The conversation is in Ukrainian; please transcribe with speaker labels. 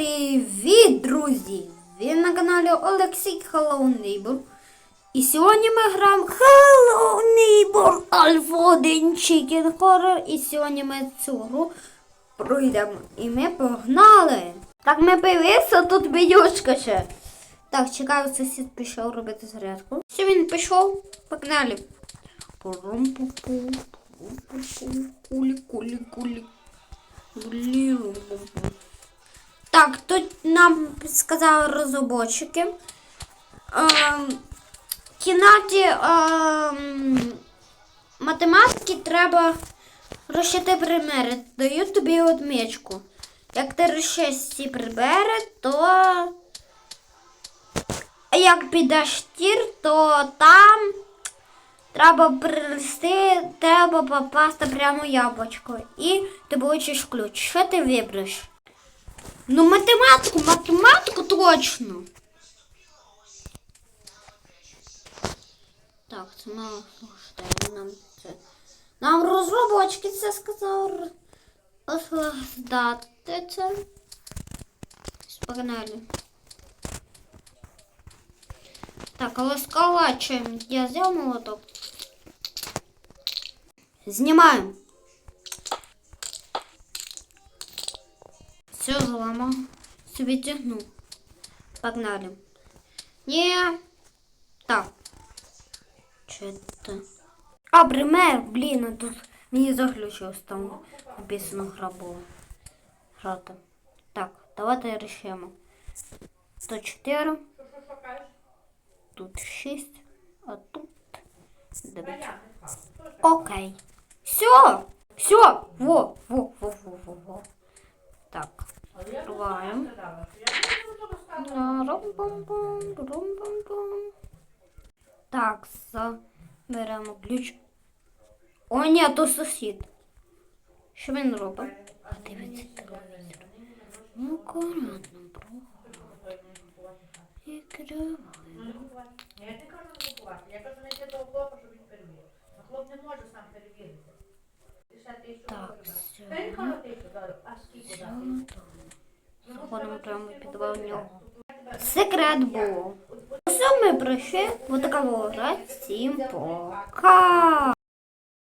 Speaker 1: Привіт, друзі! Ви на каналі Олексій Hello Neighbor. І сьогодні ми граємо Hello Neighbor Alpha 1 Chicken Horror. І сьогодні ми цю гру пройдемо. І ми погнали. Так ми появився, тут бідючка ще. Так, чекаю, сусід пішов робити зарядку. Все, він пішов, погнали. Пурум-пу-пу, Кулі-кулі-кулі. Блі-рум-пу-пу. Так, тут нам сказали розробочики. Ем, в кімнаті ем, математики треба розчити примери. Даю тобі одмічку. Як ти розчиш ці то як підеш тір, то там треба привести, треба попасти прямо в яблучко. І ти получиш ключ. Що ти вибереш? Ну, математику, математику точно. Так, це ми слухайте, нам це. Нам розробочки це сказали роздати це. Погнали. Так, але скалачуємо. Я взяв молоток. Знімаємо. Все зламав. Собі тягнув. Погнали. Не. Так. Что это? А, пример, блін, а тут мені заглючилось там написано гра була. Грати. Так, давайте рішимо. 104. Тут 6, а тут 9. Окей. Все. Все. Во, во, во, во, во, во. Так, рум-бум-бум. Так, заберемо ключ. О, ні, то сусід. Що він робить? А телевізор. Ну, акуратно, проходить. І криває.
Speaker 2: Я не кажу не купувати. Я кажу знайти того хлопа, щоб він перевірив. А хлоп не може сам перевірити.
Speaker 1: Так, Заходимо прямо під в нього. Секрет був. Усе ми пройшли. Вот такого грати. Всім пока.